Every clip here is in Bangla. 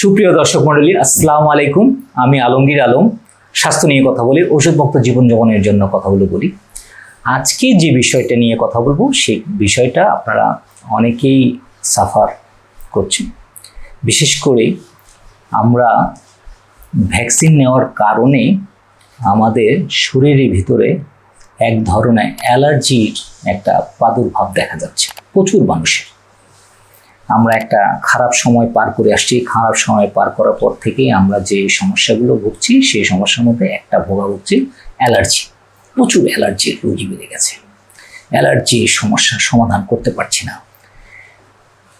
সুপ্রিয় দর্শক মণ্ডলী, আসসালামু আলাইকুম। আমি আলমগীর আলম, স্বাস্থ্য নিয়ে কথা বলি, ওষুধমুক্ত জীবনযাপনের জন্য কথাগুলো বলি। আজকে যে বিষয়টা নিয়ে কথা বলব, সেই বিষয়টা আপনারা অনেকেই সাফার করছেন। বিশেষ করে আমরা ভ্যাকসিন নেওয়ার কারণে আমাদের শরীরের ভিতরে এক ধরনের অ্যালার্জির একটা প্রাদুর্ভাব দেখা যাচ্ছে, প্রচুর মানুষের। আমরা একটা খারাপ সময় পার করে আসছি। খারাপ সময় পার করার পর থেকেই আমরা যে সমস্যাগুলো ভুগছি, সেই সমস্যার মধ্যে একটা ভোগা ভুগছি অ্যালার্জি। প্রচুর অ্যালার্জির রোগী বেড়ে গেছে। অ্যালার্জি সমস্যার সমাধান করতে পারছি না।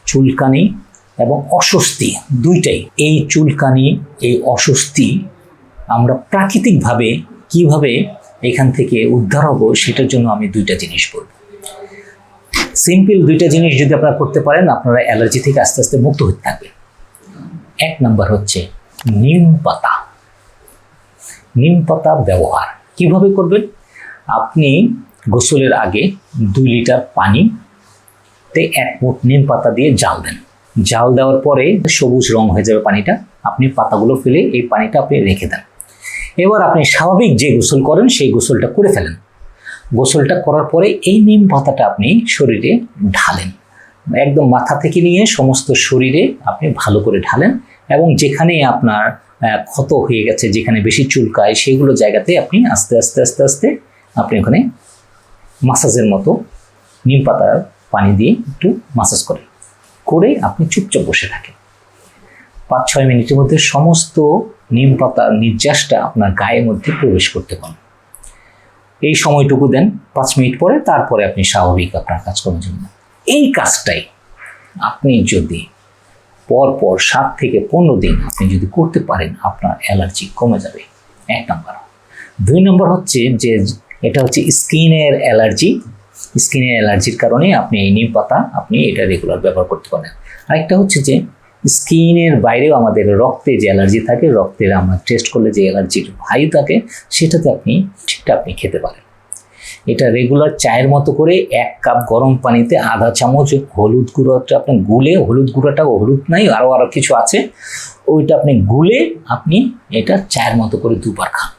চুলকানি এবং অস্বস্তি দুইটাই। এই চুলকানি, এই অস্বস্তি আমরা প্রাকৃতিকভাবে কীভাবে এখান থেকে উদ্ধার হব, সেটার জন্য আমি দুইটা জিনিস বলব। সিম্পল দুইটা জিনিস যদি আপনারা করতে পারেন, আপনারা অ্যালার্জি থেকে আস্তে আস্তে মুক্ত হতে থাকবে এক নাম্বার হচ্ছে নিম পাতা। নিম পাতা ব্যবহার। কীভাবে করবেন? আপনি গোসলের আগে দুই লিটার পানিতে এক মুঠ নিম পাতা দিয়ে জাল দেন। জাল দেওয়ার পরে সবুজ রং হয়ে যাবে পানিটা। আপনি পাতাগুলো ফেলে এই পানিটা আপনি রেখে দেন। এবার আপনি স্বাভাবিক যে গোসল করেন, সেই গোসলটা করে ফেলেন। গোসলটা করার পরে এই নিম পাতাটা আপনি শরীরে ঢালেন। একদম মাথা থেকে নিয়ে সমস্ত শরীরে আপনি ভালো করে ঢালেন এবং যেখানে আপনার ক্ষত হয়ে গেছে, যেখানে বেশি চুলকায়, সেগুলো জায়গাতে আপনি আস্তে আস্তে আস্তে আস্তে আপনি ওখানে মাসাজের মতো নিম পাতার পানি দিয়ে একটু মাসাজ করেন। করে আপনি চুপচাপ বসে থাকেন। পাঁচ, ছয় মিনিটের মধ্যে সমস্ত নিম পাতার নির্যাসটা আপনার গায়ের মধ্যে প্রবেশ করতে পারেন এই সময়টুকু দেন, পাঁচ মিনিট পরে তারপরে আপনি স্বাভাবিক আপনার কাজ কাজকর্মের জন্য। এই কাজটাই আপনি যদি পর পর সাত থেকে পনেরো দিন আপনি যদি করতে পারেন, আপনার অ্যালার্জি কমে যাবে। এক নম্বর। দুই নম্বর হচ্ছে যে, এটা হচ্ছে স্কিনের অ্যালার্জি। স্কিনের অ্যালার্জির কারণে আপনি এই নিম পাতা আপনি এটা রেগুলার ব্যবহার করতে পারেন। আরেকটা হচ্ছে যে স্কিনের বাইরেও আমাদের রক্তে যে অ্যালার্জি থাকে রক্তের আমরা টেস্ট করলে যে অ্যালার্জির ভাই থাকে, সেটাতে আপনি সেটা আপনি খেতে পারেন। এটা রেগুলার চায়ের মতো করে এক কাপ গরম পানিতে আধা চামচ হলুদ গুঁড়োটা আপনি গুলে হলুদ গুঁড়োটা হলুদ নাই আরও আরও কিছু আছে, ওইটা আপনি গুলে আপনি এটা চায়ের মতো করে দুবার খান।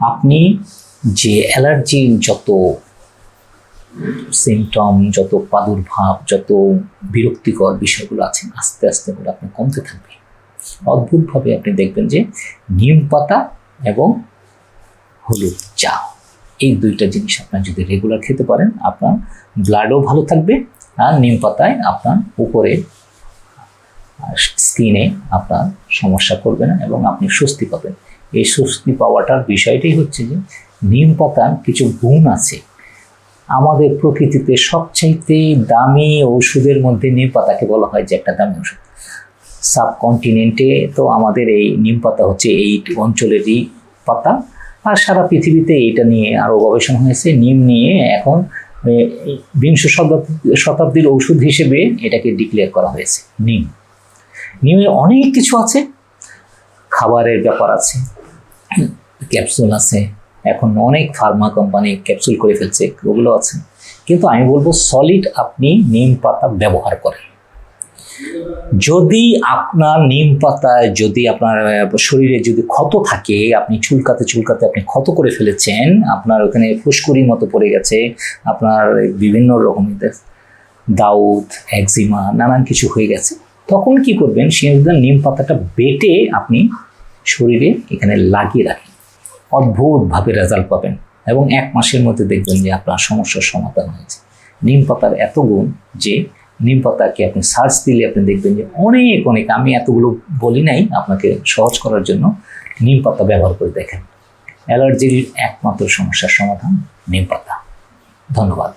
আপনি যে অ্যালার্জির যত সিমটম যত প্রাদুর্ভাব, যত বিরক্তিকর বিষয়গুলো আছে, আস্তে আস্তে করে আপনি কমতে থাকবে। অদ্ভুতভাবে আপনি দেখবেন যে নিম পাতা এবং হলুদ চা, এই দুইটা জিনিস আপনার যদি রেগুলার খেতে পারেন, আপনার ব্লাডও ভালো থাকবে আর নিম পাতায় আপনার উপরে স্কিনে আপনার সমস্যা করবে না এবং আপনি স্বস্তি পাবেন। এই স্বস্তি পাওয়াটার বিষয়টাই হচ্ছে যে নিম পাতার কিছু গুণ আছে আমাদের প্রকৃতিতে সবচাইতে দামি ওষুধের মধ্যে নিম পাতাকে বলা হয় যে একটা দামি ওষুধ সাবকন্টিনেন্টে তো আমাদের এই নিম পাতা হচ্ছে এই অঞ্চলেরই পাতা। আর সারা পৃথিবীতে এটা নিয়ে আরও গবেষণা হয়েছে। নিম নিয়ে এখন বিংশ শতাব্দী শতাব্দীর ওষুধ হিসেবে এটাকে ডিক্লেয়ার করা হয়েছে, নিম। নিমে অনেক কিছু আছে। খাবারের ব্যাপার আছে, ক্যাপসুল আছে এখন অনেক ফার্মা কোম্পানি ক্যাপসুল করে ফেলছে, ওগুলো আছে। কিন্তু আমি বলব সলিড আপনি নিম পাতা ব্যবহার করেন। যদি আপনার নিম পাতায় যদি আপনার শরীরে যদি ক্ষত থাকে, আপনি চুলকাতে চুলকাতে আপনি ক্ষত করে ফেলেছেন, আপনার ওখানে ফুসকুড়ির মতো পড়ে গেছে, আপনার বিভিন্ন রকমের দাউদ, একজিমা, নানান কিছু হয়ে গেছে, তখন কি করবেন, সেই নিম পাতাটা বেটে আপনি শরীরে এখানে লাগিয়ে রাখেন। অদ্ভুতভাবে রেজাল্ট পাবেন এবং এক মাসের মধ্যে দেখবেন যে আপনার সমস্যার সমাধান হয়েছে। নিম পাতার এত গুণ যে নিম পাতাকে আপনি সার্চ দিলে আপনি দেখবেন যে অনেক অনেক। আমি এতগুলো বলি নাই, আপনাকে সহজ করার জন্য নিম পাতা ব্যবহার করে দেখেন। অ্যালার্জির একমাত্র সমস্যার সমাধান নিম পাতা। ধন্যবাদ।